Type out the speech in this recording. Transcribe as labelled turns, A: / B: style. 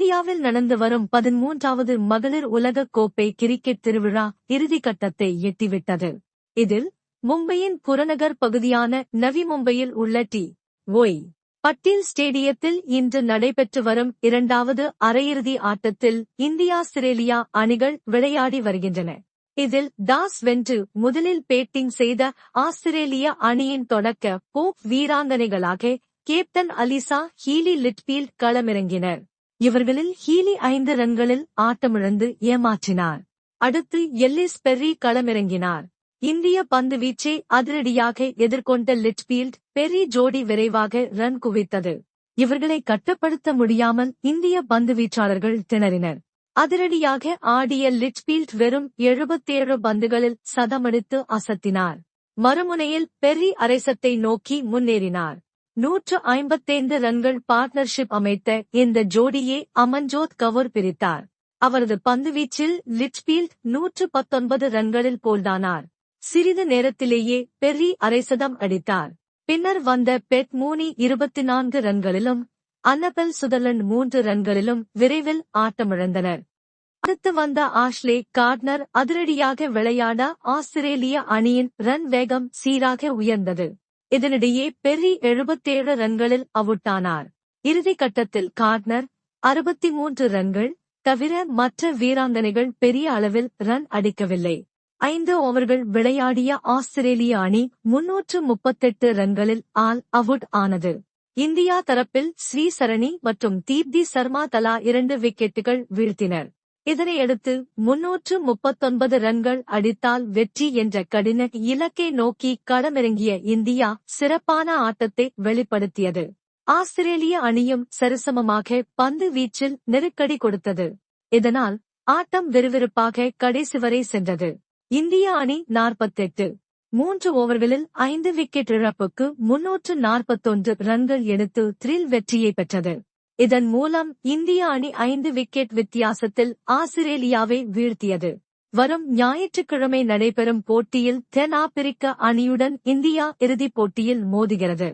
A: இந்தியாவில் நடந்து வரும் பதிமூன்றாவது மகளிர் உலக கோப்பை கிரிக்கெட் திருவிழா இறுதிக்கட்டத்தை எட்டிவிட்டது. இதில் மும்பையின் புறநகர் பகுதியான நவி மும்பையில் உள்ள டி. ஒய். பட்டேல் ஸ்டேடியத்தில் இன்று நடைபெற்று வரும் இரண்டாவது அரையிறுதி ஆட்டத்தில் இந்தியா ஆஸ்திரேலியா அணிகள் விளையாடி வருகின்றன. இதில் டாஸ் வென்று முதலில் பேட்டிங் செய்த ஆஸ்திரேலிய அணியின் தொடக்க போப் வீராங்கனைகளாக கேப்டன் அலிசா ஹீலி லிட்பீல்ட் களமிறங்கினர். இவர்களில் ஹீலி ஐந்து ரன்களில் ஆட்டமிழந்து ஏமாற்றினார். அடுத்து எல்லிஸ் பெர்ரி களமிறங்கினார். இந்திய பந்து வீச்சை அதிரடியாக எதிர்கொண்ட லிட்பீல்ட் பெர்ரி ஜோடி விரைவாக ரன் குவித்தது. இவர்களை கட்டுப்படுத்த முடியாமல் இந்திய பந்து வீச்சாளர்கள் திணறினர். அதிரடியாக ஆடிய லிட்பீல்ட் வெறும் எழுபத்தேழு பந்துகளில் சதமடித்து அசத்தினார். மறுமுனையில் பெர்ரி அரைசத்தை நோக்கி முன்னேறினார். நூற்று ஐம்பத்தைந்து ரன்கள் பார்ட்னர்ஷிப் அமைத்த இந்த ஜோடியை அமன்ஜோத் கவுர் பிரித்தார். அவரது பந்துவீச்சில் லிட்பீல்ட் நூற்று பத்தொன்பது ரன்களில் போல்தானார் சிறிது நேரத்திலேயே பெர்ரி அரைசதம் அடித்தார். பின்னர் வந்த பெட் மூனி இருபத்தி நான்கு ரன்களிலும் அன்னபெல் சுதர்லண்ட் மூன்று ரன்களிலும் விரைவில் ஆட்டமிழந்தனர். அடுத்து வந்த ஆஷ்லே கார்ட்னர் அதிரடியாக விளையாட ஆஸ்திரேலிய அணியின் ரன் வேகம் சீராக உயர்ந்தது. இதனிடையே பெர்ரி எழுபத்தேழு ரன்களில் அவுட்டானார். இறுதி கட்டத்தில் கார்ட்னர் அறுபத்தி மூன்று ரன்கள் தவிர மற்ற வீராங்கனைகள் பெரிய அளவில் ரன் அடிக்கவில்லை. ஐந்து ஓவர்கள் விளையாடிய ஆஸ்திரேலிய அணி முன்னூற்று முப்பத்தெட்டு ரன்களில் ஆல் அவுட் ஆனது. இந்தியா தரப்பில் ஸ்ரீசரணி மற்றும் தீப்தி சர்மா தலா இரண்டு விக்கெட்டுகள் வீழ்த்தினர். இதனையடுத்து முன்னூற்று முப்பத்தொன்பது ரன்கள் அடித்தால் வெற்றி என்ற கடின இலக்கை நோக்கி களமிறங்கிய இந்தியா சிறப்பான ஆட்டத்தை வெளிப்படுத்தியது. ஆஸ்திரேலிய அணியும் சரிசமமாக பந்து வீச்சில் நெருக்கடி கொடுத்தது. இதனால் ஆட்டம் விறுவிறுப்பாக கடைசி வரை சென்றது. இந்திய அணி நாற்பத்தெட்டு மூன்று ஓவர்களில் ஐந்து விக்கெட் இழப்புக்கு முன்னூற்று நாற்பத்தொன்று ரன்கள் எடுத்து த்ரில் வெற்றியை பெற்றது. இதன் மூலம் இந்திய அணி ஐந்து விக்கெட் வித்தியாசத்தில் ஆஸ்திரேலியாவை வீழ்த்தியது. வரும் ஞாயிற்றுக்கிழமை நடைபெறும் போட்டியில் தென்னாப்பிரிக்க அணியுடன் இந்தியா இறுதிப் போட்டியில் மோதுகிறது.